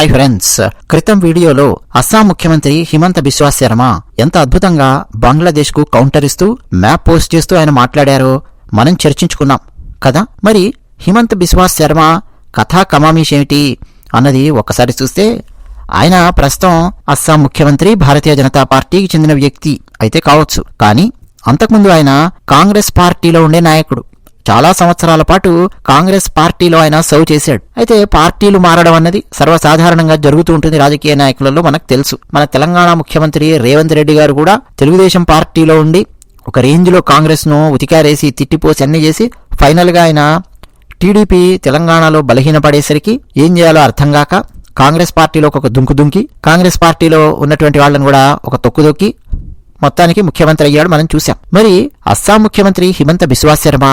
Hi friends క్రితం వీడియోలో అస్సాం ముఖ్యమంత్రి హిమంత బిశ్వాస్ శర్మ ఎంత అద్భుతంగా బంగ్లాదేశ్కు కౌంటర్ ఇస్తూ మ్యాప్ పోస్ట్ చేస్తూ ఆయన మాట్లాడారో మనం చర్చించుకున్నాం కదా? మరి హిమంత్ బిశ్వాస్ శర్మ కథా కమామీష్ ఏమిటి అన్నది ఒక్కసారి చూస్తే ఆయన ప్రస్తుతం అస్సాం ముఖ్యమంత్రి భారతీయ జనతా పార్టీకి చెందిన వ్యక్తి అయితే కావచ్చు. కానీ అంతకుముందు ఆయన కాంగ్రెస్ పార్టీలో ఉండే నాయకుడు. చాలా సంవత్సరాల పాటు కాంగ్రెస్ పార్టీలో ఆయన సర్వ్ చేశాడు. అయితే పార్టీలు మారడం అన్నది సర్వసాధారణంగా జరుగుతూ ఉంటుంది రాజకీయ నాయకులలో మనకు తెలుసు. మన తెలంగాణ ముఖ్యమంత్రి రేవంత్ రెడ్డి గారు కూడా తెలుగుదేశం పార్టీలో ఉండి ఒక రేంజ్లో కాంగ్రెస్ను ఉతికారేసి తిట్టిపోసి అన్ని చేసి ఫైనల్గా ఆయన టీడీపీ తెలంగాణలో బలహీనపడేసరికి ఏం చేయాలో అర్థం కాక కాంగ్రెస్ పార్టీలో ఒక దుంకు దుంకి కాంగ్రెస్ పార్టీలో ఉన్నటువంటి వాళ్ళని కూడా ఒక తొక్కుదొక్కి మొత్తానికి ముఖ్యమంత్రి అయ్యాడు మనం చూసాం మరి అస్సాం ముఖ్యమంత్రి హిమంత బిశ్వాస్ శర్మ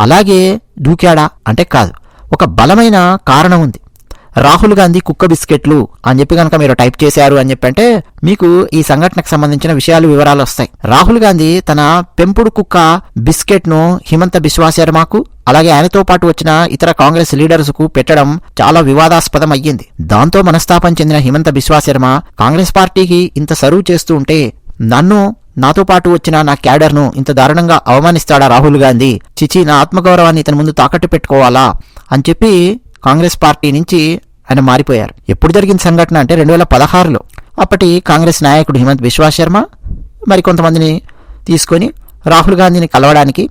అలాగే దూకాడా అంటే కాదు. ఒక బలమైన కారణం ఉంది. రాహుల్ గాంధీ కుక్క బిస్కెట్లు అని చెప్పి కనుక మీరు టైప్ చేశారు అని చెప్పి అంటే మీకు ఈ సంఘటనకు సంబంధించిన విషయాలు వివరాలు వస్తాయి. రాహుల్ గాంధీ తన పెంపుడు కుక్క బిస్కెట్ను హిమంత బిశ్వా శర్మకు అలాగే ఆయనతో పాటు వచ్చిన ఇతర కాంగ్రెస్ లీడర్స్కు పెట్టడం చాలా వివాదాస్పదం అయ్యింది. దాంతో మనస్తాపం చెందిన హిమంత బిశ్వా శర్మ కాంగ్రెస్ పార్టీకి ఇంత సరువు చేస్తూ ఉంటే నన్ను నాతో పాటు వచ్చిన నా క్యాడర్ను ఇంత దారుణంగా అవమానిస్తాడా రాహుల్ గాంధీ? చిచి నా ఆత్మగౌరవాన్ని ఇతని ముందు తాకట్టు పెట్టుకోవాలా? అని చెప్పి కాంగ్రెస్ పార్టీ నుంచి ఆయన మారిపోయారు. ఎప్పుడు జరిగిన సంఘటన అంటే రెండు వేల పదహారులో. అప్పటి కాంగ్రెస్ నాయకుడు హిమంత్ బిశ్వా శర్మ మరి కొంతమందిని తీసుకొని రాహుల్ గాంధీని కలవడానికి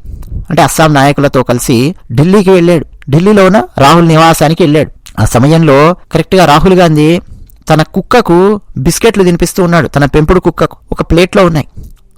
అంటే అస్సాం నాయకులతో కలిసి ఢిల్లీకి వెళ్ళాడు. ఢిల్లీలో ఉన్న రాహుల్ నివాసానికి వెళ్ళాడు. ఆ సమయంలో కరెక్ట్గా రాహుల్ గాంధీ తన కుక్కకు బిస్కెట్లు తినిపిస్తూ ఉన్నాడు. తన పెంపుడు కుక్కకు ఒక ప్లేట్లో ఉన్నాయి.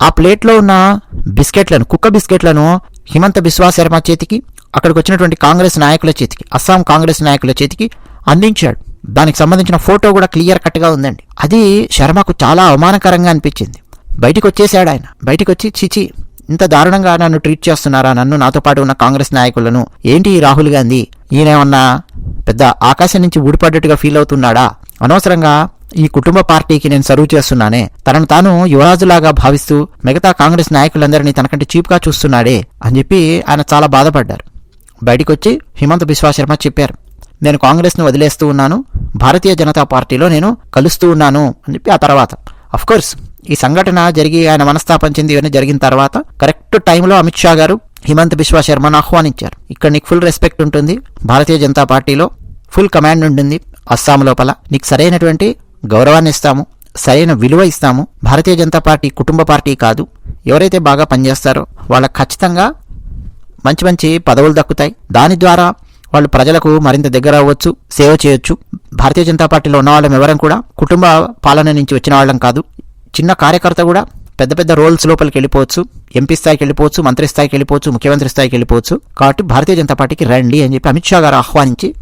ఆ ప్లేట్లో ఉన్న బిస్కెట్లను కుక్క బిస్కెట్లను హిమంత బిశ్వా శర్మ చేతికి అక్కడికి వచ్చినటువంటి కాంగ్రెస్ నాయకుల చేతికి అస్సాం కాంగ్రెస్ నాయకుల చేతికి అందించాడు. దానికి సంబంధించిన ఫోటో కూడా క్లియర్ కట్గా ఉందండి. అది శర్మకు చాలా అవమానకరంగా అనిపించింది. బయటికి వచ్చేసాడు ఆయన. బయటికి వచ్చి చిచి ఇంత దారుణంగా నన్ను ట్రీట్ చేస్తున్నారా? నన్ను నాతో పాటు ఉన్న కాంగ్రెస్ నాయకులను ఏంటి రాహుల్ గాంధీ? ఈయనేమన్నా పెద్ద ఆకాశం నుంచి ఊడిపడ్డట్టుగా ఫీల్ అవుతున్నాడా? అనవసరంగా ఈ కుటుంబ పార్టీకి నేను సర్వ్ చేస్తున్నానే. తనను తాను యువరాజులాగా భావిస్తూ మిగతా కాంగ్రెస్ నాయకులందరినీ తనకంటే చీప్గా చూస్తున్నాడే అని చెప్పి ఆయన చాలా బాధపడ్డారు. బయటికొచ్చి హిమంత్ హిమంత బిశ్వా శర్మ చెప్పారు. నేను కాంగ్రెస్ను వదిలేస్తూ ఉన్నాను. భారతీయ జనతా పార్టీలో నేను కలుస్తూ ఉన్నాను అని చెప్పి ఆ తర్వాత. అఫ్కోర్స్ ఈ సంఘటన జరిగి ఆయన మనస్తాపం చెంది ఇవన్నీ జరిగిన తర్వాత కరెక్ట్ టైంలో అమిత్ షా గారు హిమంత్ బిశ్వా శర్మను ఆహ్వానించారు. ఇక్కడ నీకు ఫుల్ రెస్పెక్ట్ ఉంటుంది. భారతీయ జనతా పార్టీలో ఫుల్ కమాండ్ ఉంటుంది అస్సాం లోపల. నీకు సరైనటువంటి గౌరవాన్ని ఇస్తాము సరైన విలువ ఇస్తాము. భారతీయ జనతా పార్టీ కుటుంబ పార్టీ కాదు. ఎవరైతే బాగా పనిచేస్తారో వాళ్ళకి ఖచ్చితంగా మంచి మంచి పదవులు దక్కుతాయి. దాని ద్వారా వాళ్ళు ప్రజలకు మరింత దగ్గర అవ్వచ్చు సేవ చేయొచ్చు. భారతీయ జనతా పార్టీలో ఉన్న వాళ్ళం ఎవరం కూడా కుటుంబ పాలన నుంచి వచ్చిన వాళ్ళం కాదు. చిన్న కార్యకర్త కూడా పెద్ద పెద్ద రోల్స్ లోపలికి వెళ్ళిపోవచ్చు ఎంపీ స్థాయికి వెళ్ళిపోవచ్చు మంత్రి స్థాయికి వెళ్ళిపోవచ్చు ముఖ్యమంత్రి స్థాయికి వెళ్ళిపోవచ్చు. కాబట్టి భారతీయ జనతా పార్టీకి రండి అని చెప్పి అమిత్ షా గారు ఆహ్వానించి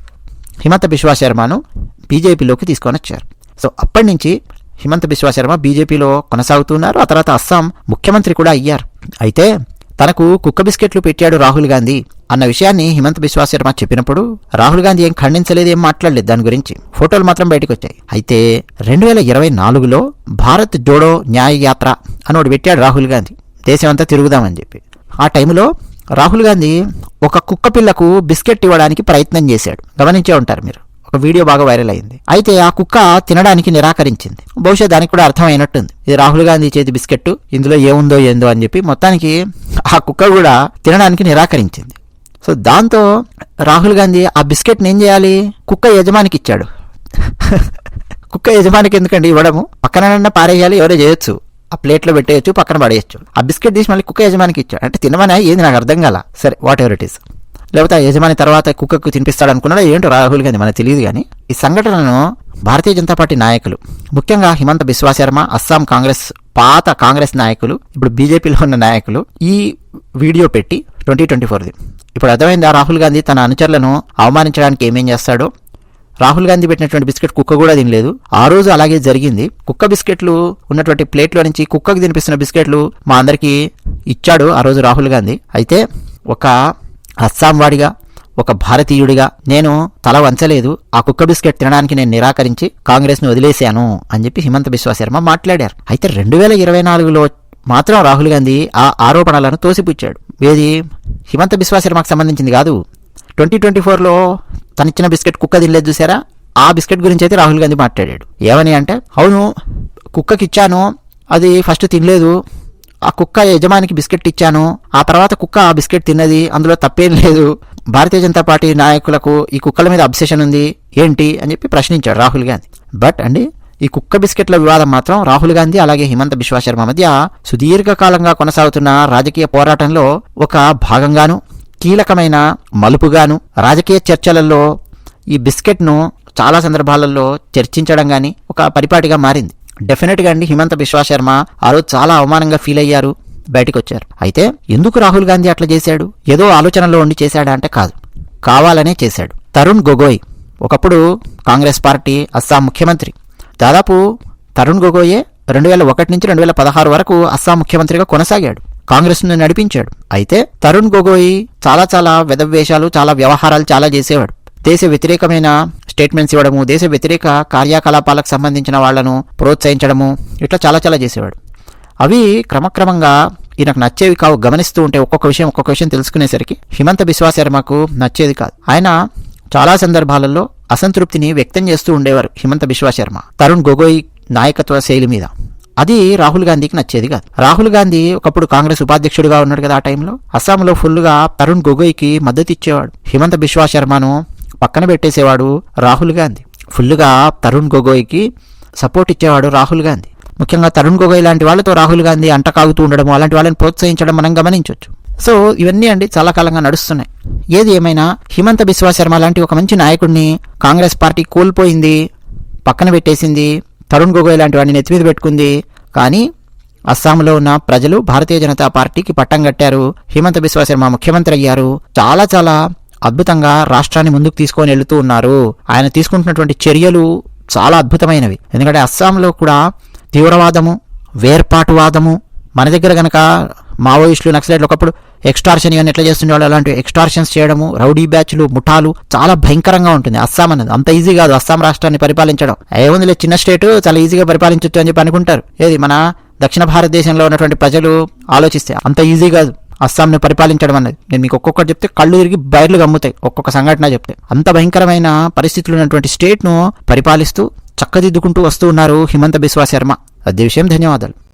హిమంత బిశ్వా శర్మను బీజేపీలోకి తీసుకొని వచ్చారు. సో అప్పటి నుంచి హిమంత బిశ్వా శర్మ బీజేపీలో కొనసాగుతున్నారు. ఆ తర్వాత అస్సాం ముఖ్యమంత్రి కూడా అయ్యారు. అయితే తనకు కుక్క బిస్కెట్లు పెట్టాడు రాహుల్ గాంధీ అన్న విషయాన్ని హిమంత్ బిశ్వా శర్మ చెప్పినప్పుడు రాహుల్ గాంధీ ఏం ఖండించలేదు ఏం మాట్లాడలేదు దాని గురించి ఫోటోలు మాత్రం బయటకు వచ్చాయి. అయితే రెండు వేల ఇరవై నాలుగులో భారత్ జోడో న్యాయ యాత్ర అని ఒకటి పెట్టాడు రాహుల్ గాంధీ. దేశం అంతా తిరుగుదామని చెప్పి. ఆ టైంలో రాహుల్ గాంధీ ఒక కుక్క పిల్లకు బిస్కెట్ ఇవ్వడానికి ప్రయత్నం చేశాడు. గమనించే ఉంటారు మీరు. ఒక వీడియో బాగా వైరల్ అయింది. అయితే ఆ కుక్క తినడానికి నిరాకరించింది. బహుశా దానికి కూడా అర్థమైనట్టుంది. ఇది రాహుల్ గాంధీ చేతి బిస్కెట్ ఇందులో ఏముందో ఏందో అని చెప్పి మొత్తానికి ఆ కుక్క కూడా తినడానికి నిరాకరించింది. సో దాంతో రాహుల్ గాంధీ ఆ బిస్కెట్ని ఏం చేయాలి? కుక్క యజమానికి ఇచ్చాడు. కుక్క యజమానికి ఎందుకండి ఇవ్వడము? పక్కన పారేయాలి ఎవరో చేయొచ్చు. ఆ ప్లేట్లో పెట్టేయచ్చు పక్కన పడేయచ్చు. ఆ బిస్కెట్ తీసి మళ్ళీ కుక్క యజమానికి ఇచ్చాడు. అంటే తినమనే ఏంది నాకు అర్థం కాల. సరే వాట్ ఎవర్ ఇట్ ఈస్ లేకపోతే ఆ యజమాని తర్వాత కుక్కకు తినిపిస్తాడు అనుకున్నాడు ఏంటో రాహుల్ గాంధీ మనకు తెలియదు కానీ ఈ సంఘటనను భారతీయ జనతా పార్టీ నాయకులు ముఖ్యంగా హిమంత బిశ్వా శర్మ అస్సాం కాంగ్రెస్ పాత కాంగ్రెస్ నాయకులు ఇప్పుడు బీజేపీలో ఉన్న నాయకులు ఈ వీడియో పెట్టి ట్వంటీ ట్వంటీ ఫోర్ది. ఇప్పుడు అర్థమైందా రాహుల్ గాంధీ తన అనుచరులను అవమానించడానికి ఏమేం చేస్తాడో? రాహుల్ గాంధీ పెట్టినటువంటి బిస్కెట్ కుక్క కూడా తినలేదు. ఆ రోజు అలాగే జరిగింది. కుక్క బిస్కెట్లు ఉన్నటువంటి ప్లేట్లో నుంచి కుక్కకు తినిపిస్తున్న బిస్కెట్లు మా అందరికీ ఇచ్చాడు ఆ రోజు రాహుల్ గాంధీ. అయితే ఒక అస్సాం వాడిగా ఒక భారతీయుడిగా నేను తల వంచలేదు. ఆ కుక్క బిస్కెట్ తినడానికి నేను నిరాకరించి కాంగ్రెస్ను వదిలేశాను అని చెప్పి హిమంత బిశ్వా శర్మ మాట్లాడారు. అయితే రెండు వేల ఇరవై నాలుగులో మాత్రం రాహుల్ గాంధీ ఆ ఆరోపణలను తోసిపుచ్చాడు. ఏది? హిమంత బిశ్వా శర్మకు సంబంధించింది కాదు. ట్వంటీ ట్వంటీ ఫోర్లో తనిచ్చిన బిస్కెట్ కుక్క తినలేదు చూసారా? ఆ బిస్కెట్ గురించి అయితే రాహుల్ గాంధీ మాట్లాడాడు. ఏమని అంటే అవును కుక్కకి ఇచ్చాను అది ఫస్ట్ తినలేదు. ఆ కుక్క యజమానికి బిస్కెట్ ఇచ్చాను. ఆ తర్వాత కుక్క ఆ బిస్కెట్ తిన్నది. అందులో తప్పేం లేదు. భారతీయ జనతా పార్టీ నాయకులకు ఈ కుక్కల మీద అబ్సెషన్ ఉంది. ఏంటి? అని చెప్పి ప్రశ్నించాడు రాహుల్ గాంధీ. బట్ అండి ఈ కుక్క బిస్కెట్ల వివాదం మాత్రం రాహుల్ గాంధీ అలాగే హిమంత బిశ్వా శర్మ మధ్య సుదీర్ఘకాలంగా కొనసాగుతున్న రాజకీయ పోరాటంలో ఒక భాగంగాను కీలకమైన మలుపుగాను రాజకీయ చర్చలలో ఈ బిస్కెట్ను చాలా సందర్భాలలో చర్చించడం కానీ ఒక పరిపాటిగా మారింది. డెఫినెట్గా అండి హిమంత బిశ్వా శర్మ ఆ రోజు చాలా అవమానంగా ఫీల్ అయ్యారు బయటకు వచ్చారు. అయితే ఎందుకు రాహుల్ గాంధీ అట్లా చేశాడు? ఏదో ఆలోచనలో ఉండి చేశాడా అంటే కాదు. కావాలనే చేశాడు. తరుణ్ గొగోయ్ ఒకప్పుడు కాంగ్రెస్ పార్టీ అస్సాం ముఖ్యమంత్రి. దాదాపు తరుణ్ గొగోయే రెండు వేల ఒకటి నుంచి రెండు వేల పదహారు వరకు అస్సాం ముఖ్యమంత్రిగా కొనసాగాడు కాంగ్రెస్ను నడిపించాడు. అయితే తరుణ్ గొగోయ్ చాలా చాలా వెదవేషాలు చాలా వ్యవహారాలు చాలా చేసేవాడు. దేశ వ్యతిరేకమైన స్టేట్మెంట్స్ ఇవ్వడము దేశ వ్యతిరేక కార్యకలాపాలకు సంబంధించిన వాళ్ళను ప్రోత్సహించడము ఇట్లా చాలా చాలా చేసేవాడు. అవి క్రమక్రమంగా ఈయనకు నచ్చేవి కావు గమనిస్తూ ఉంటే ఒక్కొక్క విషయం ఒక్కొక్క విషయం తెలుసుకునేసరికి హిమంత బిశ్వా శర్మకు నచ్చేది కాదు. ఆయన చాలా సందర్భాలలో అసంతృప్తిని వ్యక్తం చేస్తూ ఉండేవారు హిమంత బిశ్వా శర్మ తరుణ్ గొగోయ్ నాయకత్వ శైలి మీద. అది రాహుల్ గాంధీకి నచ్చేది కాదు. రాహుల్ గాంధీ ఒకప్పుడు కాంగ్రెస్ ఉపాధ్యక్షుడిగా ఉన్నాడు కదా ఆ టైంలో అస్సాంలో ఫుల్గా తరుణ్ గొగోయ్కి మద్దతు ఇచ్చేవాడు హిమంత బిశ్వా శర్మను పక్కన పెట్టేసేవాడు రాహుల్ గాంధీ. ఫుల్గా తరుణ్ గొగోయ్కి సపోర్ట్ ఇచ్చేవాడు రాహుల్ గాంధీ. ముఖ్యంగా తరుణ్ గొగోయ్ లాంటి వాళ్ళతో రాహుల్ గాంధీ అంటకాగుతూ ఉండడం అలాంటి వాళ్ళని ప్రోత్సహించడం మనం గమనించవచ్చు సో ఇవన్నీ అండి చాలా కాలంగా నడుస్తున్నాయి. ఏది ఏమైనా హిమంత బిశ్వా శర్మ లాంటి ఒక మంచి నాయకుడిని కాంగ్రెస్ పార్టీ కోల్పోయింది పక్కన పెట్టేసింది తరుణ్ గొగోయ్ లాంటి వాడిని నెత్తిమీద పెట్టుకుంది కానీ అస్సాంలో ఉన్న ప్రజలు భారతీయ జనతా పార్టీకి పట్టం కట్టారు హిమంత బిశ్వా శర్మ ముఖ్యమంత్రి అయ్యారు చాలా చాలా అద్భుతంగా రాష్ట్రాన్ని ముందుకు తీసుకొని వెళుతూ ఉన్నారు. ఆయన తీసుకుంటున్నటువంటి చర్యలు చాలా అద్భుతమైనవి. ఎందుకంటే అస్సాంలో కూడా తీవ్రవాదము వేర్పాటువాదము మన దగ్గర గనక మావోయిస్టులు నక్సలైట్లు ఒకప్పుడు ఎక్స్టార్షన్ ఇవన్నీ ఎట్లా చేస్తుండేవాళ్ళు? అలాంటి ఎక్స్టార్షన్స్ చేయడము రౌడీ బ్యాచ్లు ముఠాలు చాలా భయంకరంగా ఉంటుంది అస్సాం అనేది అంత ఈజీ కాదు అస్సాం రాష్ట్రాన్ని పరిపాలించడం. ఏముందిలే చిన్న స్టేట్ చాలా ఈజీగా పరిపాలించవచ్చు అని చెప్పి అనుకుంటారు. ఏది? మన దక్షిణ భారతదేశంలో ఉన్నటువంటి ప్రజలు ఆలోచిస్తే అంత ఈజీ కాదు. అస్సాంని పరిపాలించడం అన్నది. నేను మీకు ఒక్కొక్కటి చెప్తే కళ్ళు తిరిగి బయర్లు గమ్ముతాయి. ఒక్కొక్క సంఘటన చెప్తే. అంత భయంకరమైన పరిస్థితులు ఉన్నటువంటి స్టేట్ను పరిపాలిస్తూ చక్కదిద్దుకుంటూ వస్తూ ఉన్నారు హిమంత బిశ్వా శర్మ. అదే విషయం ధన్యవాదాలు.